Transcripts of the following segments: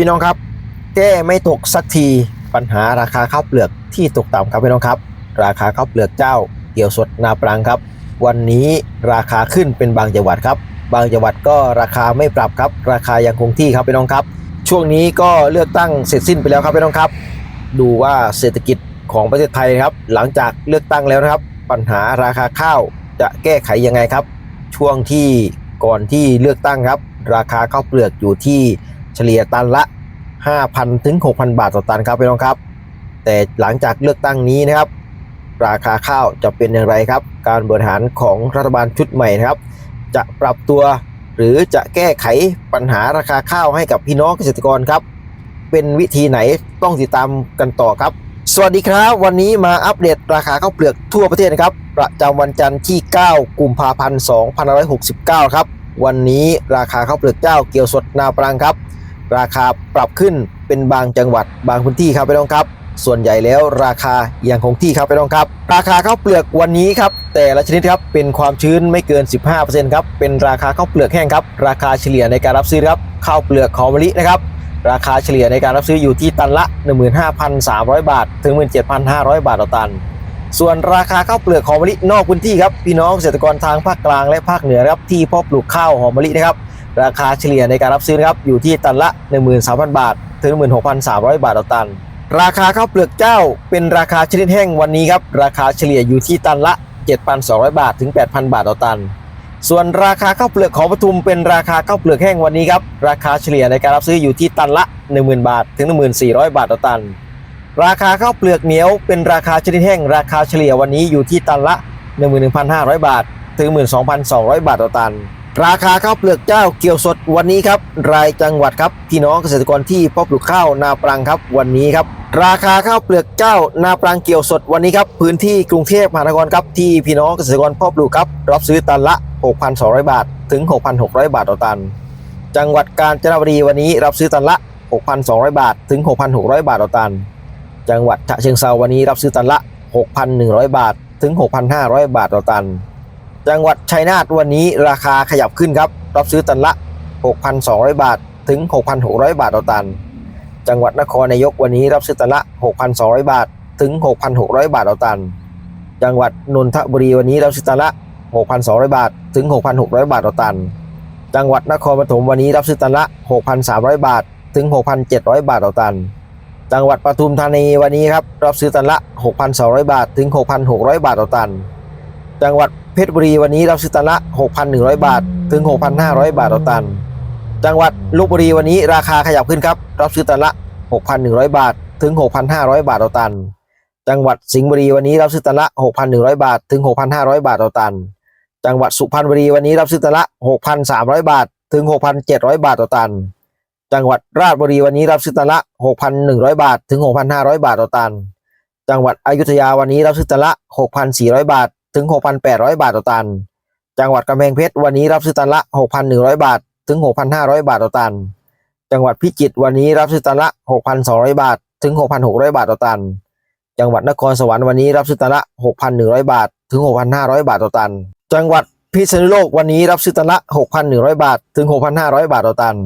พี่น้องครับ แก้ไม่ตกสักทีปัญหาราคาข้าวเปลือกที่ตกต่ำครับพี่น้องครับ ราคาข้าวเปลือกเจ้าเกี่ยวสดนาปรังครับ วันนี้ราคาขึ้นเป็นบางจังหวัดครับ บางจังหวัดก็ราคาไม่ปรับครับ ราคายังคงที่ครับพี่น้องครับ ช่วงนี้ก็เลือกตั้งเสร็จสิ้นไปแล้วครับพี่น้องครับ ดูว่าเศรษฐกิจของประเทศไทยครับ หลังจากเลือกตั้งแล้วนะครับ ปัญหาราคาข้าวจะแก้ไขยังไงครับ ช่วงที่ก่อนที่เลือกตั้งครับ ราคาข้าวเปลือกอยู่ที่ เฉลี่ยตันละ 5,000 ถึง 6,000 บาทต่อตันครับพี่น้องครับ แต่หลังจากเลือกตั้งนี้นะครับ ราคาข้าวจะเป็นอย่างไรครับ การบริหารของรัฐบาลชุดใหม่นะครับ จะปรับตัวหรือจะแก้ไขปัญหาราคาข้าวให้กับพี่น้องเกษตรกรครับ เป็นวิธีไหนต้องติดตามกันต่อครับ สวัสดีครับ วันนี้มาอัปเดตราคาข้าวเปลือกทั่วประเทศนะครับ ประจำวันจันทร์ที่ 9 กุมภาพันธ์ 2569 ครับ วันนี้ราคาข้าวเปลือกเจ้าเกี่ยวสดนาปรังครับ ราคาปรับขึ้นเป็นบางจังหวัดบางพื้นที่ครับพี่น้องครับ ส่วนใหญ่แล้วราคาอยังคงที่ครับพี่น้องครับ ราคาข้าวเปลือกวันนี้ครับแต่ละชนิดครับเป็นความชื้นไม่เกิน 15%ครับเป็นราคาข้าวเปลือกแห้งครับราคาเฉลี่ยในการรับซื้อครับข้าวเปลือกหอมมะลินะครับราคาเฉลี่ยในการรับซื้ออยู่ที่ตันละ 15,300 บาท ถึง 17,500 บาทต่อตัน ส่วนราคาข้าวเปลือกหอมมะลินอกพื้นที่ครับพี่น้องเกษตรกรทางภาคกลางและภาคเหนือครับที่เพาะปลูกข้าวหอมมะลินะครับ ราคาเฉลี่ยในการรับซื้อนะครับอยู่ที่ตันละ 13,000 บาท ถึง 16,300 บาทต่อตัน ราคาข้าวเปลือกเจ้า เป็นราคาชนิดแห้งวันนี้ครับราคาเฉลี่ยอยู่ที่ตันละ 7,200 บาท ถึง 8,000 บาทต่อตัน ส่วนราคาข้าวเปลือกของปทุมเป็นราคาข้าวเปลือกแห้งวันนี้ครับราคาเฉลี่ยในการรับซื้ออยู่ที่ตันละ 10,000 บาท ถึง 1400 บาทต่อตัน ราคาข้าวเปลือกเหนียว เป็นราคาชนิดแห้งราคาเฉลี่ยวันนี้อยู่ที่ตันละ 11,500 บาท ถึง 12,200 บาทต่อตัน ราคาข้าวเปลือกเจ้าเกี่ยวสดวันนี้ครับรายจังหวัดครับพี่น้องเกษตรกรที่เพาะปลูกข้าวนาปรังครับวันนี้ครับราคาข้าวเปลือกเจ้านาปรังเกี่ยวสดวันนี้ครับพื้นที่กรุงเทพมหานครครับที่พี่น้องเกษตรกรเพาะปลูกครับรับซื้อตันละ 6,200 บาท ถึง 6,600 บาทต่อตัน จังหวัดกาญจนบุรีวันนี้รับซื้อตันละ 6,200 บาท ถึง 6,600 บาทต่อตัน จังหวัดฉะเชิงเซาวันนี้รับซื้อตันละ 6,100 บาท ถึง 6,500 บาทต่อตัน จังหวัดชัยนาทวันนี้ราคาขยับขึ้นครับ รับซื้อตันละ 6,200 บาทถึง 6,600 บาทต่อตัน จังหวัดนครนายกวันนี้รับซื้อตันละ 6,200 บาทถึง 6,600 บาทต่อตัน จังหวัดนนทบุรีวันนี้รับซื้อตันละ 6,200 บาทถึง 6,600 บาทต่อตัน จังหวัดนครปฐมวันนี้รับซื้อตันละ 6,300 บาทถึง 6,700 บาทต่อตัน จังหวัดปทุมธานีวันนี้ครับรับซื้อตันละ 6,200 บาทถึง 6,600 บาทต่อตัน จังหวัดเพชรบุรีวันนี้รับซื้อตันละ 6,100 บาท ถึง 6,500 บาทต่อตัน จังหวัดลบบุรีวันนี้ราคาขยับขึ้นครับ รับซื้อตันละ 6,100 บาท ถึง 6,500 บาทต่อตัน จังหวัดสิงห์บุรีวันนี้รับซื้อตันละ 6,100 บาท ถึง 6,500 บาทต่อตัน จังหวัดสุพรรณบุรีวันนี้รับซื้อตันละ 6,300 บาท ถึง 6,700 บาทต่อตัน จังหวัดราชบุรีวันนี้รับซื้อตันละ 6,100 บาท ถึง 6,500 บาทต่อตัน จังหวัดอยุธยาวันนี้รับซื้อตันละ 6,400 บาท ถึง 6,800 บาทต่อตัน จังหวัดกำแพงเพชรวันนี้รับซื้อตันละ 6,100 บาท ถึง 6,500 บาทต่อตัน จังหวัดพิจิตรวันนี้รับซื้อตันละ 6,200 บาท ถึง 6,600 บาทต่อตัน จังหวัดนครสวรรค์วันนี้รับซื้อตันละ 6,100 บาท ถึง 6,500 บาทต่อตัน จังหวัดพิษณุโลกวันนี้รับซื้อตันละ 6,100 บาท ถึง 6,500 บาทต่อตัน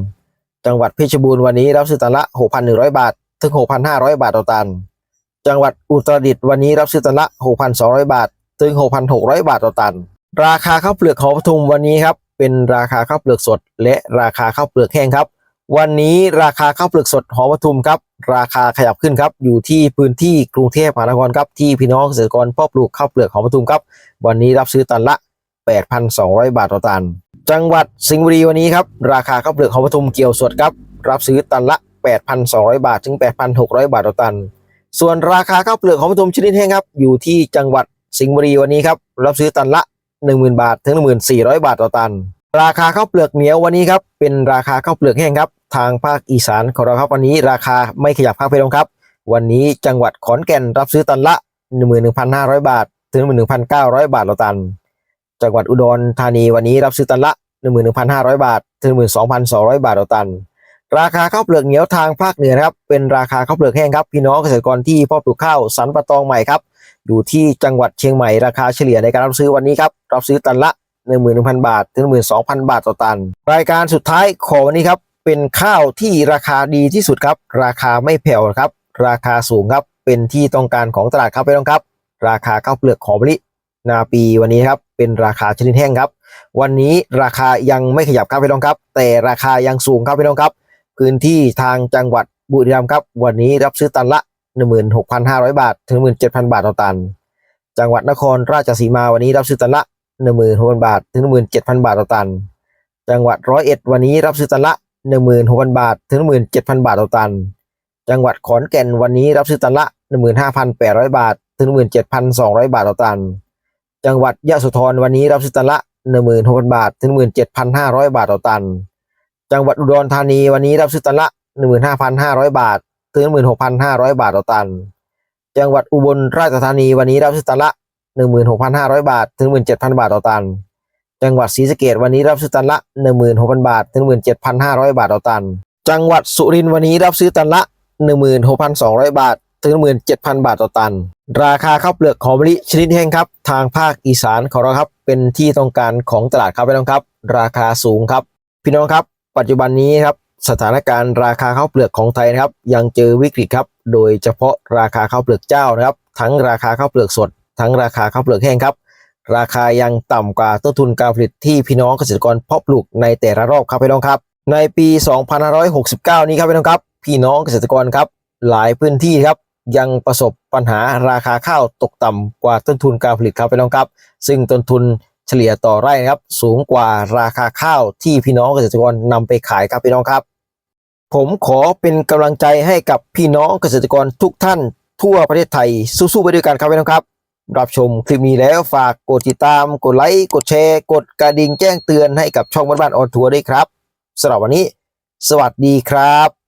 จังหวัดเพชรบูรณ์วันนี้รับซื้อตันละ 6,100 บาท ถึง 6,500 บาทต่อตัน จังหวัดอุตรดิตถ์วันนี้รับซื้อตันละ 6,200 บาท ถึง 6,600 บาทต่อตัน ราคาข้าวเปลือกของปทุมวันนี้ครับเป็นราคาข้าวเปลือกสด และราคาข้าวเปลือกแห้งครับ วันนี้ราคาข้าวเปลือกสดหอปทุมครับ ราคาขยับขึ้นครับ อยู่ที่พื้นที่กรุงเทพมหานครครับที่พี่น้องเกษตรกรเพาะปลูกข้าวเปลือกหอปทุมครับ วันนี้รับซื้อตันละ 8,200 บาทต่อตัน จังหวัดสิงห์บุรีวันนี้ครับ ราคาข้าวเปลือกหอปทุมเกี่ยวสดครับ รับซื้อตันละ 8,200 บาทถึง 8,600 บาทต่อตัน ส่วนราคาข้าวเปลือกของปทุมชนิดแห้งครับ อยู่ที่จังหวัด สิงห์บุรีวันนี้ครับรับซื้อตันละ 10,000 บาท ถึง 1400 บาทต่อตัน ราคาข้าวเปลือกเหนียววันนี้ครับเป็นราคาข้าวเปลือกแห้งครับทางภาคอีสานของเราครับวันนี้ราคาไม่ขยับครับพี่น้องครับ วันนี้จังหวัดขอนแก่นรับซื้อตันละ 11,500 บาท ถึง 11,900 บาทต่อตัน จังหวัดอุดรธานีวันนี้รับซื้อตันละ 11,500 บาท ถึง 12,200 บาทต่อตัน ราคาข้าวเปลือกเหนียวทางภาคเหนือครับเป็นราคาข้าวเปลือกแห้งครับพี่น้องเกษตรกรที่พาะปลูกข้าวสันปะตองใหม่ครับ อยู่ที่จังหวัดเชียงใหม่ราคาเฉลี่ยในการรับซื้อวันนี้ครับรับซื้อตันละ 11,000 บาท ถึง 12,000 บาทต่อตัน รายการสุดท้ายของวันนี้ครับเป็นข้าวที่ราคาดีที่สุดครับ ราคาไม่แผ่วครับ ราคาสูงครับเป็นที่ต้องการของตลาดครับพี่น้องครับ ราคาข้าวเปลือกหอมมะลินาปีวันนี้ครับเป็นราคาชนิดแห้งครับ วันนี้ราคายังไม่ขยับครับพี่น้องครับ แต่ราคายังสูงครับพี่น้องครับ พื้นที่ทางจังหวัดบุรีรัมย์ครับ วันนี้รับซื้อตันละ 16,500 บาท ถึง 17,000 บาทต่อตัน จังหวัดนครราชสีมาวันนี้รับซื้อตันละ 16,000 บาท ถึง 17,000 บาทต่อตัน จังหวัดร้อยเอ็ดวันนี้รับซื้อตันละ 16,000 บาท ถึง 17,000 บาทต่อตัน จังหวัดขอนแก่นวันนี้รับซื้อตันละ 15,800 บาท ถึง 17,200 บาทต่อตัน จังหวัดยะโสธรวันนี้รับซื้อตันละ 16,000 บาท ถึง 17,500 บาทต่อตัน จังหวัดอุดรธานีวันนี้รับซื้อตันละ 15,500 บาท ถึง16,500บาทต่อตัน จังหวัดอุบลราชธานีวันนี้รับซื้อตันละ16,500บาท ถึง17,000บาทต่อตัน จังหวัดศรีสะเกษวันนี้รับซื้อตันละ16,000บาท ถึง17,500บาทต่อตัน จังหวัดสุรินทร์วันนี้รับซื้อตันละ16,200บาท ถึง17,000บาทต่อตัน ราคาข้าวเปลือกหอมมะลิชนิดแห้งครับ ทางภาคอีสานของเราครับ เป็นที่ต้องการของตลาดครับพี่น้องครับ ราคาสูงครับ พี่น้องครับ ปัจจุบันนี้ครับ สถานการณ์ราคาข้าวเปลือกของไทยนะครับยังเจอวิกฤตครับ โดยเฉพาะราคาข้าวเปลือกเจ้านะครับ ทั้งราคาข้าวเปลือกสด ทั้งราคาข้าวเปลือกแห้งครับ ราคายังต่ำกว่าต้นทุนการผลิตที่พี่น้องเกษตรกรเพาะปลูกในแต่ละรอบครับพี่น้องครับ ในปี 2569 นี้ครับพี่น้องครับ พี่น้องเกษตรกรครับ หลายพื้นที่ครับยังประสบปัญหาราคาข้าวตกต่ำกว่าต้นทุนการผลิตครับพี่น้องครับ ซึ่งต้นทุนเฉลี่ยต่อไร่นะครับ สูงกว่าราคาข้าวที่พี่น้องเกษตรกรนำไปขายครับพี่น้องครับ ผมขอเป็นกำลังใจให้กับพี่น้องเกษตรกรทุกท่านทั่วประเทศไทยสู้ๆไปด้วยกันครับพี่น้องครับ รับชมคลิปนี้แล้วฝากกดติดตาม กดไลค์ กดแชร์ กดกระดิ่งแจ้งเตือนให้กับช่องบ้านๆออนทัวร์ด้วยครับสำหรับวันนี้ สวัสดีครับ